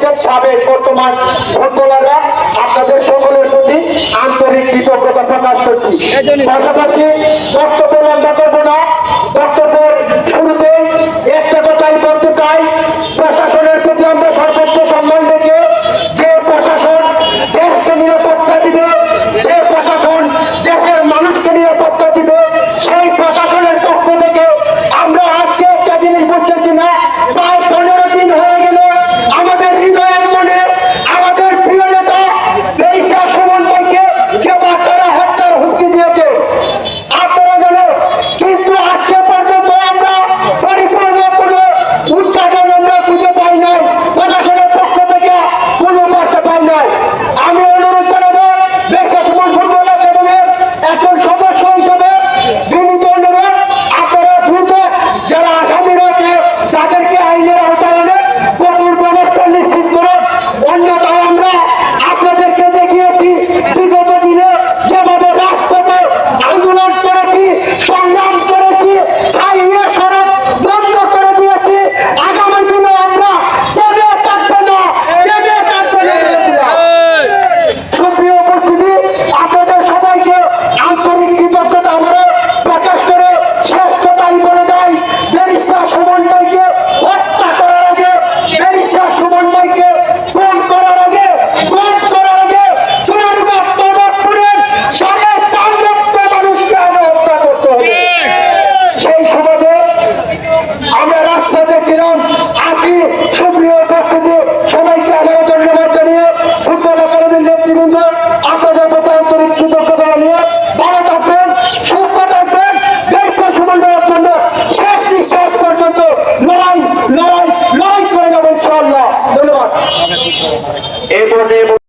করেছেন সাবেক বর্তমান ফুটবলাররা। আপনাদের সকলের প্রতি আন্তরিক কৃতজ্ঞতা প্রকাশ করছি। পাশাপাশি বক্তব্য লম্বা নেতৃবৃন্দ আপনাদের প্রতি আন্তরিক কৃতজ্ঞতা নিয়ে ভালো থাকবেন সুস্থ থাকবেন ব্যবসা সফল দেওয়ার জন্য, শেষ নিঃশ্বাস পর্যন্ত লড়াই লড়াই লড়াই করে